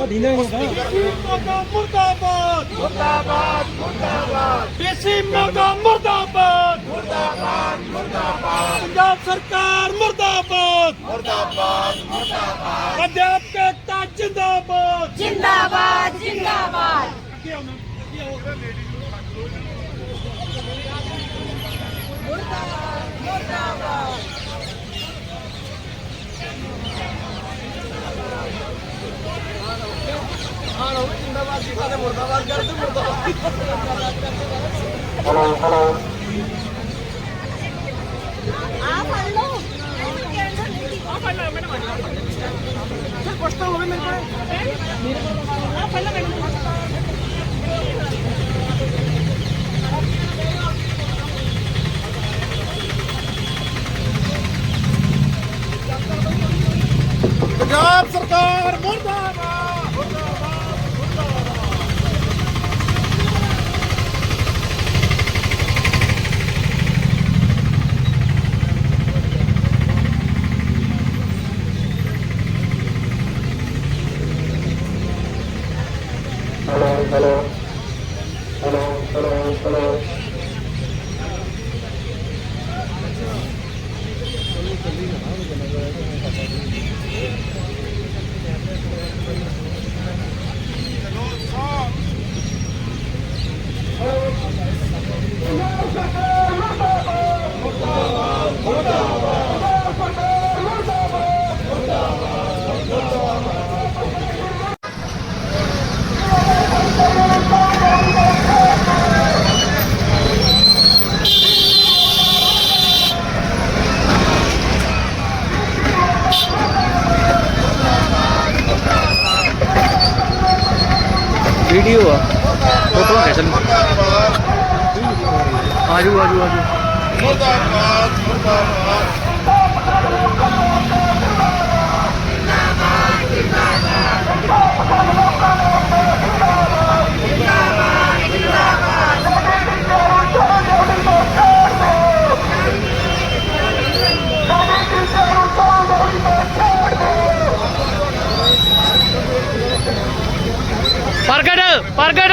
ਤੁਹਾਡੀ ਨਾ ਮੁਰਦਾਬਾਦ। ਮੁਰਦਾਬਾਦ ਮੁਰਦਾਬਾਦ। ਦੇਸੀ ਮੋਗਾ ਮੁਰਦਾਬਾਦ। ਮੁਰਦਾਬਾਦ ਮੁਰਦਾਬਾਦ। ਪੰਜਾਬ ਸਰਕਾਰ ਮੁਰਦਾਬਾਦ। ਮੁਰਦਾਬਾਦ ਮੁਰਦਾਬਾਦ। ਪੰਜਾਬ ਏਕਤਾ ਜਿੰਦਾਬਾਦ। ਜਿੰਦਾਬਾਦ ਜਿੰਦਾਬਾਦ। ਆ ਫੜ ਲਓ ਆ ਫੜ ਲਓ ਮੈਨੂੰ ਸਰ ਕੁਛ ਤਾਂ ਹੋਵੇ ਮੇਰੇ ਕੋਲ ਆ ਫੜ ਲਓ ਮੈਨੂੰ ਪੰਜਾਬ ਸਰਕਾਰ ਮੁਰਦਾਬਾਦ ਵੀਡੀਓ ਆ ਫੋਟੋ ਖਿੱਚ ਲਈ ਆਜੂ ਆਜੂ ਆਜੂ ਮੁਰਦਾਬਾਦ ਮੁਰਦਾਬਾਦ ਪ੍ਰਗਟ ਪ੍ਰਗਟ।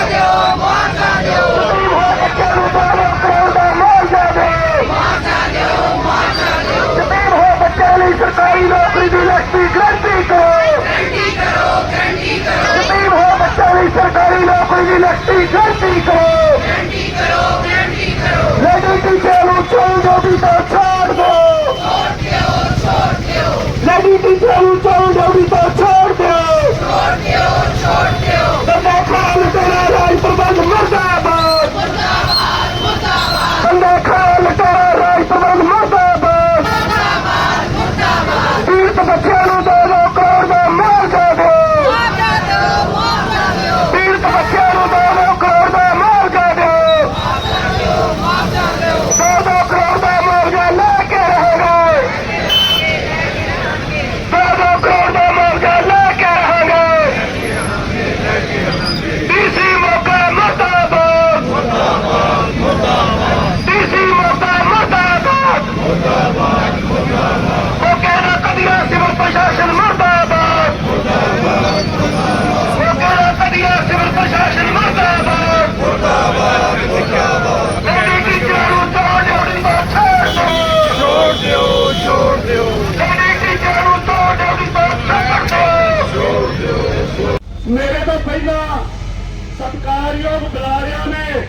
ਸਤਿਕਾਰਯੋਗ ਬੁਲਾਰਿਆਂ ਨੇ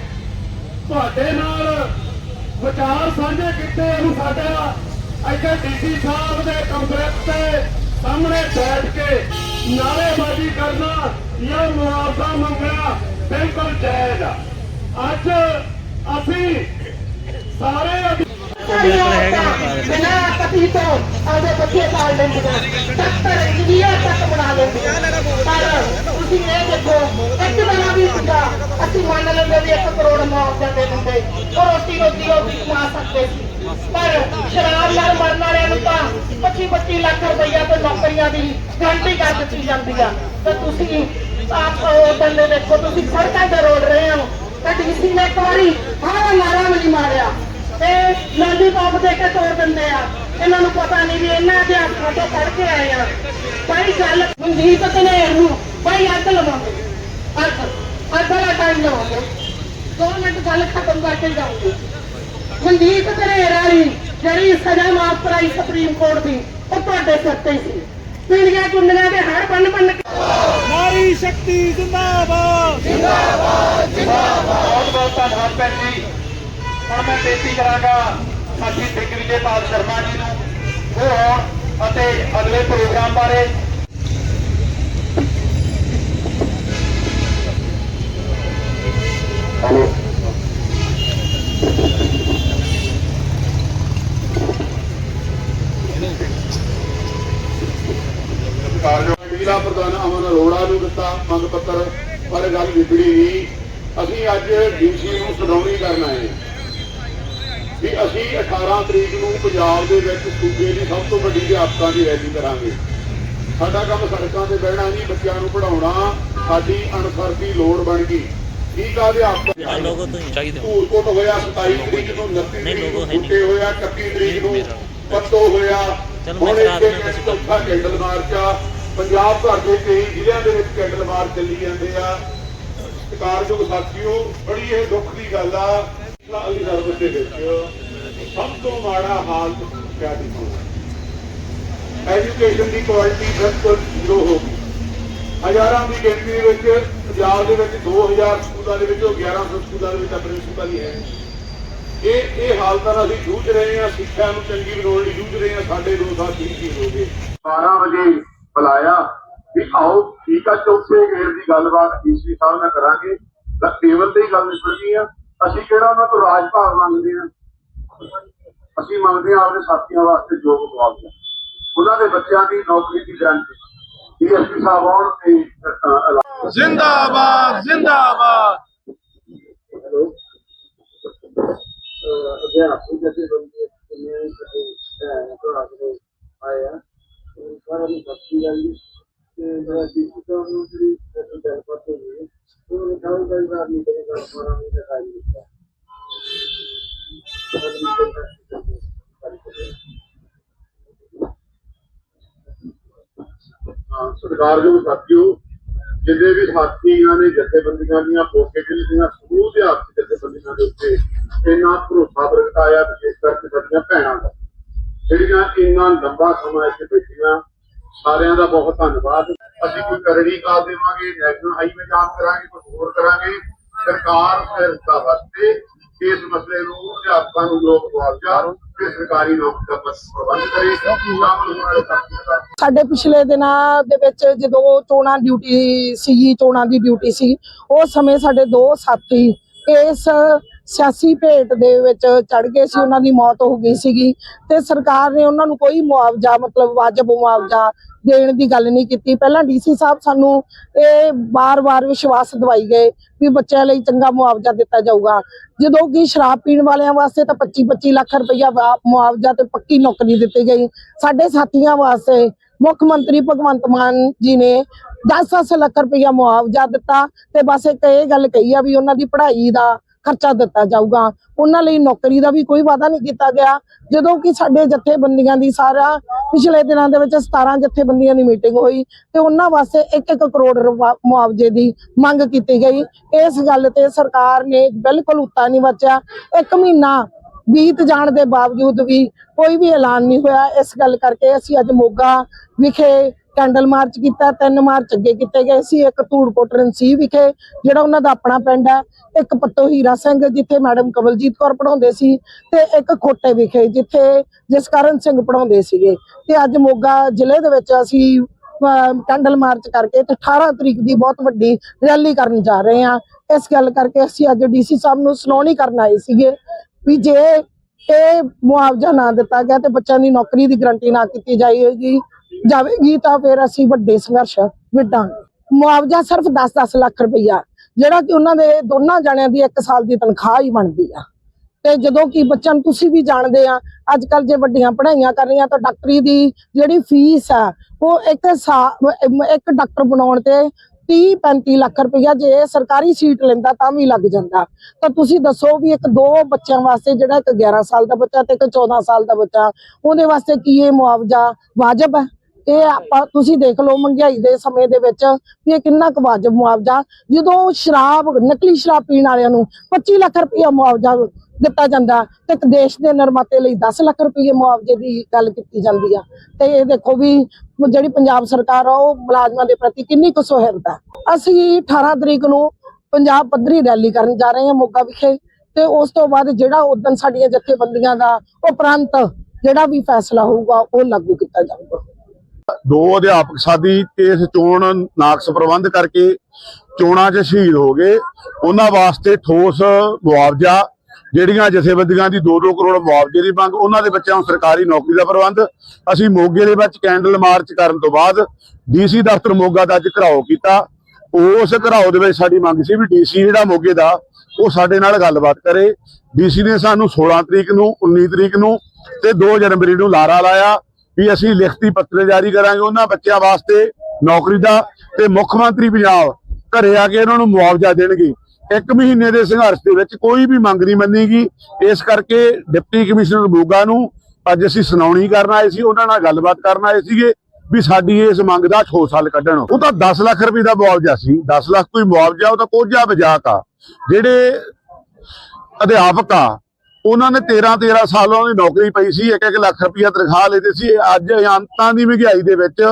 ਤੁਹਾਡੇ ਨਾਲ ਵਿਚਾਰ ਸਾਂਝੇ ਕੀਤੇ ਨੂੰ ਸਾਡਾ ਇੱਥੇ ਡੀਸੀ ਸਾਹਿਬ ਦੇ ਕੰਪਲੈਕਸ ਤੇ ਸਾਹਮਣੇ ਬੈਠ ਕੇ ਨਾਅਰੇਬਾਜ਼ੀ ਕਰਨਾ ਜਾਂ ਮੁਆਵਜ਼ਾ ਮੰਗਣਾ ਬਿਲਕੁਲ ਜਾਇਜ਼ ਆ। ਅੱਜ ਅਸੀਂ ਸਾਰੇ ਅਧਿ- ਬਿਨਾ ਪਤੀ ਤੋਂ ਆਪਦੇ ਬੱਚੇ ਪਾਲ ਲੈਂਦੀਆਂ 70 ਇੰਡੀਆ ਤੱਕ ਬਣਾ ਲੈਂਦੀਆਂ ਪਰ ਤੁਸੀਂ ਇਹ ਦੇਖੋ ਇੱਕ ਵਾਰ ਵੀ ਹੁੰਦਾ ਅਸੀਂ ਮੰਨ ਲੈਂਦੇ ਵੀ 1 ਕਰੋੜ ਮੁਆਵਜ਼ਾ ਦੇ ਦਿੰਦੇ ਉਹ ਰੋਟੀ ਰੋਟੀ ਰੋਟੀ ਕਮਾ ਸਕਦੇ ਸੀ ਪਰ ਸ਼ਰਾਬ ਨਾਲ ਮਰਨ ਵਾਲਿਆਂ ਨੂੰ ਤਾਂ 25 25 ਲੱਖ ਰੁਪਈਆ ਤੇ ਨੌਕਰੀਆਂ ਦੀ ਗਰੰਟੀ ਕਰ ਦਿੱਤੀ ਜਾਂਦੀ ਆ ਤੇ ਤੁਸੀਂ ਆਪ ਉਹ ਬੰਦੇ ਦੇਖੋ, ਤੁਸੀਂ ਸੜਕਾਂ ਤੇ ਰੋੜ ਰਹੇ ਹੋ। ਤੇ ਡੀਸੀ ਨੇ ਇੱਕ ਵਾਰੀ ਹਾਂ ਨਾਰਾ ਵੀ ਨਹੀਂ ਮਾਰਿਆ। ਤੇ ਲੋਲੀਪੌਪ ਦੇ ਕੇ ਤੋੜ ਦਿੰਦੇ ਆ। ਇਹਨਾਂ ਨੂੰ ਪਤਾ ਨਹੀਂ ਵੀ ਇਹਨਾਂ ਅਧਿਆਪਕਾਂ ਤੋਂ ਪੜ੍ਹ ਕੇ ਆਏ ਆ। ਭਾਈ ਗੱਲ ਮਨਜੀਤ ਤੇ ਨੇ ਭਾਈ ਅੱਗ ਲਵਾਂਗੇ ਅੱਗ ਅੱਗ ਵਾਲਾ ਟਾਈਮ ਲਵਾਂਗੇ ਦੋ ਮਿੰਟ ਗੱਲ ਖਤਮ ਕਰਕੇ ਜਾਊਂਗੀ ਮਨਜੀਤ ਧਰੇਰ ਵਾਲੀ ਜਿਹੜੀ ਸਜ਼ਾ ਮਾਫ ਕਰਾਈ ਸੁਪਰੀਮ ਕੋਰਟ ਦੀ ਉਹ ਤੁਹਾਡੇ ਸਿਰ ਤੇ ਸੀ। ਪੀੜੀਆਂ ਚੁੰਨੀਆਂ ਦੇ ਹੜ ਬੰਨ ਬੰਨ ਕੇ ਨਾਰੀ ਸ਼ਕਤੀ ਜਿੰਦਾਬਾਦ। ਬਹੁਤ ਬਹੁਤ ਧੰਨਵਾਦ ਭੈਣ ਜੀ। ਹੁਣ ਮੈਂ ਬੇਨਤੀ ਕਰਾਂਗਾ ਸਾਡੀ ਦਿਗਵਿਜੇਪਾਲ ਸ਼ਰਮਾ ਜੀ ਨੂੰ ਉਹ ਆਉਣ ਅਤੇ ਅਗਲੇ ਪ੍ਰੋਗਰਾਮ ਬਾਰੇ ਹੈਲੋ। ਜ਼ਿਲ੍ਹਾ ਪ੍ਰਧਾਨ ਅਮਨ ਅਰੋੜਾ ਨੂੰ ਦਿੱਤਾ ਮੰਗ ਪੱਤਰ ਪਰ ਗੱਲ ਵਿਗੜੀ ਨਹੀਂ। ਅਸੀਂ ਅੱਜ ਡੀਸੀ ਨੂੰ ਸਦੌਣੀ ਕਰਨ ਹਾਂ। ਵੀ ਅਸੀਂ 18 ਤਰੀਕ ਨੂੰ ਪੰਜਾਬ ਦੇ ਵਿੱਚ ਸੂਬੇ ਦੀ ਸਭ ਤੋਂ ਵੱਡੀ ਅਧਿਆਪਕਾਂ ਦੀ ਰੈਲੀ ਕਰਾਂਗੇ। ਸਾਡਾ ਕੰਮ ਸੜਕਾਂ ਤੇ ਬਹਿਣਾ ਨਹੀਂ ਬੱਚਿਆਂ ਨੂੰ ਪੜਾਉਣਾ ਸਾਡੀ ਅਨਸਰ ਦੀ ਲੋੜ ਬਣ ਗਈ। ਠੀਕ ਆ ਅਧਿਆਪਕ? ਲੋਗੋ ਤੋਂ ਚਾਹੀਦੇ ਧੂਲਕੋਟ ਹੋਇਆ 27 ਤਰੀਕ ਨੂੰ 29 ਤਰੀਕ ਨੂੰ ਬੂਟੇ ਹੋਇਆ 31 ਤਰੀਕ ਨੂੰ ਪੱਤੋ ਹੋਇਆ। ਚਲੋ ਮੈਂ ਹੁਣ ਤੁਸੀਂ ਚੌਥਾ ਕੈਂਡਲ ਮਾਰਚ। ਆ ਪੰਜਾਬ ਭਰ ਦੇ ਕਈ ਜ਼ਿਲ੍ਹਿਆਂ ਦੇ ਵਿੱਚ ਕੈਂਡਲ ਮਾਰਚ ਚੱਲੀ ਜਾਂਦੇ ਆ। ਸਤਿਕਾਰਯੋਗ ਸਾਥੀਓ ਬੜੀ ਇਹ ਦੁੱਖ ਦੀ ਗੱਲ ਆ ਅਲੀ ਸਰਵਿਸ ਦੇ ਵਿੱਚ ਸਭ ਤੋਂ ਮਾੜਾ ਹਾਲ ਕਿਆ ਦੀ ਐਜੂਕੇਸ਼ਨ ਦੀ ਕੁਆਲਿਟੀ ਬਿਲਕੁਲ ਜ਼ੀਰੋ ਹੋ ਗਈ। ਹਜ਼ਾਰਾਂ ਦੀ ਗਿਣਤੀ ਵਿੱਚ ਪੰਜਾਬ ਦੇ ਵਿੱਚ 2000 ਸਕੂਲਾਂ ਦੇ ਵਿੱਚੋਂ 1100 ਸਕੂਲਾਂ ਦੇ ਵਿੱਚ ਆਪਣੇ ਸਕੂਲਾਂ ਹੀ ਹੈ। ਇਹ ਇਹ ਹਾਲਤਾਂ ਨਾਲ ਅਸੀਂ ਜੂਝ ਰਹੇ ਹਾਂ, ਸਿੱਖਿਆ ਨੂੰ ਚੰਗੀ ਬਣਾਉਣ ਲਈ ਜੂਝ ਰਹੇ ਹਾਂ, ਸਾਡੇ ਦੋ ਸਾਲ ਠੀਕ ਹੋ ਗਏ। 12 ਵਜੇ ਬੁਲਾਇਆ ਵੀ ਆਓ, ਠੀਕ ਆ, ਚੌਥੇ ਗੇੜ ਦੀ ਗੱਲਬਾਤ ਈਸਵੀ ਸਾਹਿਬ ਨਾਲ ਕਰਾਂਗੇ। ਤਾਂ ਟੇਬਲ ਤੇ ਹੀ ਗੱਲ ਨਿਕਲਣੀ ਆ। ਅਸੀਂ ਕਿਹੜਾ ਉਹਨਾਂ ਤੋਂ ਰਾਜ ਭਾਗ ਮੰਗਦੇ ਆ ਅਸੀਂ ਮੰਗਦੇ ਆ ਆਪਣੇ ਸਾਥੀਆਂ ਵਾਸਤੇ ਯੋਗ ਮੁਆਵਜ਼ਾ। ਉਹਨਾਂ ਦੇ ਬੱਚਿਆਂ ਦੀ ਨੌਕਰੀ ਦੀ ਗਰੰਟੀ ਡੀਐਸਪੀ ਸਾਹਿਬ ਆਉਣ ਤੇ ਜਿੰਦਾਬਾਦ ਜਿੰਦਾਬਾਦ। ਅਧਿਆਪਕ ਜਿਹੜੇ ਬੰਦੇ ਕਿੰਨੇ ਸਾਡੇ ਭੈਣ ਭਰਾ ਜਿਹੜੇ ਆਏ ਆ ਉਹ ਸਾਰਿਆਂ ਨੂੰ ਬੱਚੀ ਜਾਂਦੀ। ਤੇ ਜਿਹੜਾ ਡਿਜੀਟਲ ਨੂੰ ਜਿਹੜੀ ਗੱਲਬਾਤ ਹੋਈ ਹੈ ਉਹ ਕਈ ਵਾਰ ਨਹੀਂ ਕਰੇਗਾ ਹਮਾਰਾ ਵੀ ਦਿਖਾਈ ਦਿੱਤਾ ਹਾਂ, ਸਤਿਕਾਰਯੋਗ ਸਾਥੀਓ ਜਿੰਨੇ ਵੀ ਸਾਥੀਆਂ ਨੇ ਜਥੇਬੰਦੀਆਂ ਦੀਆਂ ਪੋਕੇਟਲ ਦੀਆਂ ਸਮੂਹ ਅਧਿਆਪਕ ਜਥੇਬੰਦੀਆਂ ਦੇ ਉੱਤੇ ਇੰਨਾ ਭਰੋਸਾ ਪ੍ਰਗਟਾਇਆ ਵਿਸ਼ੇਸ਼ ਕਰਕੇ ਸਾਡੀਆਂ ਭੈਣਾਂ ਦਾ। ਜਿਹੜੀਆਂ ਇੰਨਾ ਲੰਬਾ ਸਮਾਂ ਇੱਥੇ ਬੈਠੀਆਂ ਸਾਰਿਆਂ ਦਾ ਬਹੁਤ ਧੰਨਵਾਦ। ਅਸੀਂ ਕੋਈ ਕਰੜੀ ਕਾਲ ਦੇਵਾਂਗੇ ਨੈਸ਼ਨਲ ਹਾਈਵੇ ਜਾਮ ਕਰਾਂਗੇ ਕੁਝ ਹੋਰ ਕਰਾਂਗੇ, ਸਰਕਾਰ ਸਿਰਤਾ ਵਾਸਤੇ ਇਸ ਮਸਲੇ ਨੂੰ ਅਧਿਆਪਕਾਂ ਨੂੰ ਲੋਕ ਮੁਆਵਜ਼ਾ ਤੇ ਸਰਕਾਰੀ ਨੌਕਰੀ ਦਾ ਪ੍ਰਬੰਧ ਕਰੇ ਸਾਡੇ ਪਿਛਲੇ ਦਿਨਾਂ ਦੇ ਵਿੱਚ ਜਦੋਂ ਚੋਣਾਂ ਡਿਊਟੀ ਸੀਗੀ, ਚੋਣਾਂ ਦੀ ਡਿਊਟੀ ਸੀ, ਉਸ ਸਮੇਂ ਸਾਡੇ ਦੋ ਸਾਥੀ ਇਸ ਸਿਆਸੀ ਭੇਟ ਦੇ ਵਿੱਚ ਚੜ ਗਏ ਸੀ, ਉਹਨਾਂ ਦੀ ਮੌਤ ਹੋ ਗਈ ਸੀਗੀ ਤੇ ਸਰਕਾਰ ਨੇ ਉਹਨਾਂ ਨੂੰ ਕੋਈ ਮੁਆਵਜ਼ਾ, ਮਤਲਬ ਵਾਜਬ ਮੁਆਵਜ਼ਾ ਦੇਣ ਦੀ ਗੱਲ ਨਹੀਂ ਕੀਤੀ। ਪਹਿਲਾਂ ਡੀਸੀ ਸਾਹਿਬ ਸਾਨੂੰ ਇਹ ਬਾਰ-ਬਾਰ ਵਿਸ਼ਵਾਸ ਦਿਵਾਈ ਗਏ ਵੀ ਬੱਚਿਆਂ ਲਈ ਚੰਗਾ ਮੁਆਵਜ਼ਾ ਦਿੱਤਾ ਜਾਊਗਾ। ਜਦੋਂ ਕਿ ਸ਼ਰਾਬ ਪੀਣ ਵਾਲਿਆਂ ਵਾਸਤੇ ਤਾਂ 25-25 ਲੱਖ ਰੁਪਈਆ ਮੁਆਵਜ਼ਾ ਤੇ ਪੱਕੀ ਨੌਕਰੀ ਦਿੱਤੀ ਗਈ। ਸਾਡੇ ਸਾਥੀਆਂ ਵਾਸਤੇ ਮੁੱਖ ਮੰਤਰੀ ਭਗਵੰਤ ਮਾਨ ਜੀ ਨੇ 10-10 ਲੱਖ ਰੁਪਈਆ ਮੁਆਵਜ਼ਾ ਦਿੱਤਾ ਤੇ ਬਸ ਇੱਕ ਇਹ ਗੱਲ ਕਹੀ ਆ ਵੀ ਉਹਨਾਂ ਦੀ ਪੜ੍ਹਾਈ ਦਾ ਖਰਚਾ ਦਿੱਤਾ ਜਾਊਗਾ। ਉਹਨਾਂ ਲਈ ਨੌਕਰੀ ਦਾ ਵੀ ਕੋਈ ਵਾਅਦਾ ਨਹੀਂ ਕੀਤਾ ਗਿਆ। ਜਦੋਂ ਕਿ ਸਾਡੇ ਜਥੇਬੰਦੀਆਂ ਦੀ ਸਾਰਾ ਪਿਛਲੇ ਦਿਨਾਂ ਦੇ ਵਿੱਚ 17 ਜਥੇਬੰਦੀਆਂ ਦੀ ਮੀਟਿੰਗ ਹੋਈ ਤੇ ਉਹਨਾਂ ਵਾਸਤੇ 1-1 ਕਰੋੜ ਰੁਪਾ- ਮੁਆਵਜ਼ੇ ਦੀ ਮੰਗ ਕੀਤੀ ਗਈ। ਇਸ ਗੱਲ ਤੇ ਸਰਕਾਰ ਨੇ ਬਿਲਕੁਲ ਉੱਤਾ ਨਹੀਂ ਬਚਿਆ ਇੱਕ ਮਹੀਨਾ ਬੀਤ ਜਾਣ ਦੇ ਬਾਵਜੂਦ ਵੀ ਕੋਈ ਵੀ ਐਲਾਨ ਨਹੀਂ ਹੋਇਆ। ਇਸ ਗੱਲ ਕਰਕੇ ਅਸੀਂ ਅੱਜ ਮੋਗਾ ਵਿਖੇ ਕੈਂਡਲ ਮਾਰਚ ਕੀਤਾ, ਤਿੰਨ ਮਾਰਚ ਅੱਗੇ ਕੀਤੇ ਗਏ ਸੀ, ਇੱਕ ਧੂੜਕੋਟ ਰਣਸੀ ਵਿਖੇ, ਜਿਹੜਾ ਉਹਨਾਂ ਦਾ ਆਪਣਾ ਪਿੰਡ ਹੈ, ਇੱਕ ਪੱਤੋ ਹੀਰਾ ਸਿੰਘ ਜਿੱਥੇ ਮੈਡਮ ਕਮਲਜੀਤ ਕੌਰ ਪੜਾਉਂਦੇ ਸੀ ਤੇ ਇੱਕ ਖੋਟੇ ਵਿਖੇ ਜਿੱਥੇ ਜਸਕਰਨ ਸਿੰਘ ਪੜਾਉਂਦੇ ਸੀਗੇ। ਤੇ ਅੱਜ ਮੋਗਾ ਜ਼ਿਲ੍ਹੇ ਦੇ ਵਿੱਚ ਅਸੀਂ ਕੈਂਡਲ ਮਾਰਚ ਕਰਕੇ ਤੇ 18 ਤਰੀਕ ਦੀ ਬਹੁਤ ਵੱਡੀ ਰੈਲੀ ਕਰਨ ਜਾ ਰਹੇ ਹਾਂ। ਇਸ ਗੱਲ ਕਰਕੇ ਅਸੀਂ ਅੱਜ ਡੀਸੀ ਸਾਹਿਬ ਨੂੰ ਸੁਣਾਉਣੀ ਕਰਨ ਆਏ ਸੀਗੇ ਵੀ ਜੇ ਇਹ ਮੁਆਵਜ਼ਾ ਨਾ ਦਿੱਤਾ ਗਿਆ ਤੇ ਬੱਚਿਆਂ ਦੀ ਨੌਕਰੀ ਦੀ ਗਰੰਟੀ ਨਾ ਕੀਤੀ ਜਾਏਗੀ ਜਾਵੇਗੀ ਤਾਂ ਫਿਰ ਅਸੀਂ ਵੱਡੇ ਸੰਘਰਸ਼ ਵਿੱਢਾਂਗੇ। ਮੁਆਵਜ਼ਾ ਸਿਰਫ 10-10 ਲੱਖ ਰੁਪਈਆ, ਜਿਹੜਾ ਕਿ ਉਹਨਾਂ ਦੇ ਦੋਨਾਂ ਜਣਿਆਂ ਦੀ ਇੱਕ ਸਾਲ ਦੀ ਤਨਖਾਹ ਹੀ ਬਣਦੀ ਆ। ਤੇ ਜਦੋਂ ਕਿ ਬੱਚਿਆਂ ਨੂੰ ਤੁਸੀਂ ਵੀ ਜਾਣਦੇ ਆ ਅੱਜ ਕੱਲ ਜੇ ਵੱਡੀਆਂ ਪੜ੍ਹਾਈਆਂ ਕਰ ਰਹੀਆਂ ਤਾਂ ਡਾਕਟਰੀ ਦੀ ਜਿਹੜੀ ਫੀਸ ਆ, ਉਹ ਇੱਕ ਇੱਕ ਡਾਕਟਰ ਬਣਾਉਣ ਤੇ 30 35 ਲੱਖ ਰੁਪਇਆ ਜੇ ਸਰਕਾਰੀ ਸੀਟ ਲੈਂਦਾ ਤਾਂ ਵੀ ਲੱਗ ਜਾਂਦਾ। ਤਾਂ ਤੁਸੀਂ ਦੱਸੋ ਵੀ ਇੱਕ ਦੋ ਬੱਚਿਆਂ ਵਾਸਤੇ ਜਿਹੜਾ ਇੱਕ 11 ਸਾਲ ਦਾ ਬੱਚਾ ਤੇ ਇੱਕ 14 ਸਾਲ ਦਾ ਬੱਚਾ, ਉਹਦੇ ਵਾਸਤੇ ਕੀ ਇਹ ਮੁਆਵਜ਼ਾ ਵਾਜਬ ਹੈ? ਇਹ ਆਪਾਂ ਤੁਸੀਂ ਦੇਖ ਲਓ ਮਹਿੰਗਾਈ ਦੇ ਸਮੇਂ ਦੇ ਵਿੱਚ ਵੀ ਇਹ ਕਿੰਨਾ ਕੁ ਵਾਜਬ ਮੁਆਵਜ਼ਾ, ਜਦੋਂ ਸ਼ਰਾਬ, ਨਕਲੀ ਸ਼ਰਾਬ ਪੀਣ ਵਾਲਿਆਂ ਨੂੰ 25 ਲੱਖ ਰੁਪਇਆ ਮੁਆਵਜ਼ਾ ਦਿੱਤਾ ਜਾਂਦਾ ਤੇ ਇੱਕ ਦੇਸ਼ ਦੇ ਨਿਰਮਾਤੇ ਲਈ 10 ਲੱਖ ਰੁਪਏ ਮੁਆਵਜ਼ੇ ਦੀ ਗੱਲ ਕੀਤੀ ਜਾਂਦੀ ਆ। ਤੇ ਇਹ ਦੇਖੋ ਵੀ ਜਿਹੜੀ ਪੰਜਾਬ ਸਰਕਾਰ ਆ, ਉਹ ਮੁਲਾਜ਼ਮਾਂ ਦੇ ਪ੍ਰਤੀ ਕਿੰਨੀ ਕੁ ਸੁਹਿਰਦ ਆ। ਅਸੀਂ 18 ਤਰੀਕ ਨੂੰ ਪੰਜਾਬ ਪੱਧਰੀ ਰੈਲੀ ਕਰਨ ਜਾ ਰਹੇ ਹਾਂ ਮੋਗਾ ਵਿਖੇ ਤੇ ਉਸ ਤੋਂ ਬਾਅਦ ਜਿਹੜਾ ਉਦੋਂ ਸਾਡੀਆਂ ਜਥੇਬੰਦੀਆਂ ਦਾ ਉਪਰੰਤ ਜਿਹੜਾ ਵੀ ਫੈਸਲਾ ਹੋਊਗਾ, ਉਹ ਲਾਗੂ ਕੀਤਾ ਜਾਊਗਾ। ਦੋ ਅਧਿਆਪਕ ਸਾਡੀ ਇਸ ਚੋਣ ਨਾਕਸ ਪ੍ਰਬੰਧ ਕਰਕੇ ਚੋਣਾਂ 'ਚ ਸ਼ਹੀਦ ਹੋ ਗਏ। ਉਹਨਾਂ ਵਾਸਤੇ ਠੋਸ ਮੁਆਵਜ਼ਾ, ਜਿਹੜੀਆਂ ਜਥੇਬੰਦੀਆਂ ਦੀ 2-2 ਕਰੋੜ ਮੁਆਵਜ਼ੇ ਦੀ ਮੰਗ, ਉਹਨਾਂ ਦੇ ਬੱਚਿਆਂ ਨੂੰ ਸਰਕਾਰੀ ਨੌਕਰੀ ਦਾ ਪ੍ਰਬੰਧ। ਅਸੀਂ ਮੋਗੇ ਦੇ ਵਿੱਚ ਕੈਂਡਲ ਮਾਰਚ ਕਰਨ ਤੋਂ ਬਾਅਦ ਡੀਸੀ ਦਫ਼ਤਰ ਮੋਗਾ ਦਾ ਅੱਜ ਘਰਾਓ ਕੀਤਾ। ਉਸ ਘਰਾਓ ਦੇ ਵਿੱਚ ਸਾਡੀ ਮੰਗ ਸੀ ਵੀ ਡੀਸੀ ਜਿਹੜਾ ਮੋਗੇ ਦਾ, ਉਹ ਸਾਡੇ ਨਾਲ ਗੱਲਬਾਤ ਕਰੇ। ਡੀਸੀ ਨੇ ਸਾਨੂੰ 16 ਤਰੀਕ ਨੂੰ 19 ਤਰੀਕ ਨੂੰ ਤੇ 2 ਜਨਵਰੀ ਨੂੰ ਲਾਰਾ ਲਾਇਆ। ਵੀ ਅਸੀਂ ਲਿਖਤੀ ਪੱਤਰ ਜਾਰੀ ਕਰਾਂਗੇ ਉਹਨਾਂ ਬੱਚਿਆਂ ਵਾਸਤੇ ਨੌਕਰੀ ਦਾ ਤੇ ਮੁੱਖ ਮੰਤਰੀ ਪੰਜਾਬ ਘਰੇ ਆ ਕੇ ਉਹਨਾਂ ਨੂੰ ਮੁਆਵਜ਼ਾ ਦੇਣਗੇ। ਇੱਕ ਮਹੀਨੇ ਦੇ ਸੰਘਰਸ਼ ਦੇ ਵਿੱਚ ਕੋਈ ਵੀ ਮੰਗ ਨਹੀਂ ਮੰਨੀਗੀ। ਇਸ ਕਰਕੇ ਡਿਪਟੀ ਕਮਿਸ਼ਨਰ ਮੋਗਾ ਨੂੰ ਅੱਜ ਅਸੀਂ ਸੁਣਾਉਣੀ ਕਰਨ ਆਏ ਸੀ, ਉਹਨਾਂ ਨਾਲ ਗੱਲਬਾਤ ਕਰਨ ਆਏ ਸੀਗੇ ਵੀ ਸਾਡੀ ਇਸ ਮੰਗ ਦਾ ਠੋਸ ਸਾਲ ਕੱਢਣ। ਉਹ ਤਾਂ 10 ਲੱਖ ਰੁਪਏ ਦਾ ਮੁਆਵਜ਼ਾ ਸੀ। 10 ਲੱਖ ਕੋਈ ਮੁਆਵਜ਼ਾ, ਉਹ ਤਾਂ ਕੋਝਾ ਮਜ਼ਾਕ ਆ। ਜਿਹੜੇ ਅਧਿਆਪਕ ਆ ਉਹਨਾਂ ਨੇ 13 13 ਉਹਨਾਂ ਦੀ ਨੌਕਰੀ ਪਈ ਸੀ 1-1 ਲੱਖ ਰੁਪਇਆ ਤਨਖਾਹ ਲੈਂਦੇ ਸੀ। ਅੱਜ ਅੰਤਾਂ ਦੀ ਮਹਿੰਗਾਈ ਦੇ ਵਿੱਚ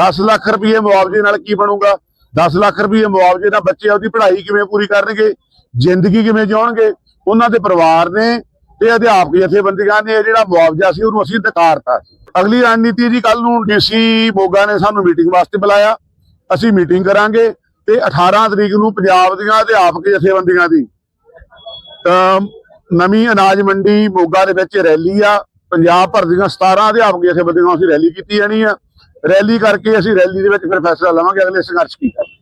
10 ਲੱਖ ਰੁਪਏ ਮੁਆਵਜ਼ੇ ਨਾਲ ਕੀ ਬਣੂਗਾ? 10 ਲੱਖ ਰੁਪਏ ਮੁਆਵਜ਼ੇ ਨਾਲ ਬੱਚੇ ਆਪਦੀ ਪੜ੍ਹਾਈ ਕਿਵੇਂ ਪੂਰੀ ਕਰਨਗੇ? ਜ਼ਿੰਦਗੀ ਕਿਵੇਂ ਜਿਉਣਗੇ? ਉਹਨਾਂ ਦੇ ਪਰਿਵਾਰ ਨੇ ਤੇ ਅਧਿਆਪਕ ਜਥੇਬੰਦੀਆਂ ਨੇ ਇਹ ਜਿਹੜਾ ਮੁਆਵਜ਼ਾ ਸੀ, ਉਹਨੂੰ ਅਸੀਂ ਨਕਾਰਤਾ ਅਗਲੀ ਰਣਨੀਤੀ ਜੀ ਕੱਲ ਨੂੰ ਡੀਸੀ ਮੋਗਾ ਨੇ ਸਾਨੂੰ ਮੀਟਿੰਗ ਵਾਸਤੇ ਬੁਲਾਇਆ। ਅਸੀਂ ਮੀਟਿੰਗ ਕਰਾਂਗੇ ਤੇ 18 ਤਰੀਕ ਨੂੰ ਪੰਜਾਬ ਦੀਆਂ ਅਧਿਆਪਕ ਜਥੇਬੰਦੀਆਂ ਦੀ, ਅਮ ਨਵੀਂ ਅਨਾਜ ਮੰਡੀ ਮੋਗਾ ਦੇ ਵਿੱਚ ਰੈਲੀ ਆ। ਪੰਜਾਬ ਭਰ ਦੀਆਂ 17 ਅਧਿਆਪਕ ਜਥੇਬੰਦੀਆਂ ਅਸੀਂ ਰੈਲੀ ਕੀਤੀ ਜਾਣੀ ਆ। ਰੈਲੀ ਕਰਕੇ ਅਸੀਂ ਰੈਲੀ ਦੇ ਵਿੱਚ ਫਿਰ ਫੈਸਲਾ ਲਵਾਂਗੇ। ਅਗਲੇ ਸੰਘਰਸ਼ ਕੀ ਕਰਨਾ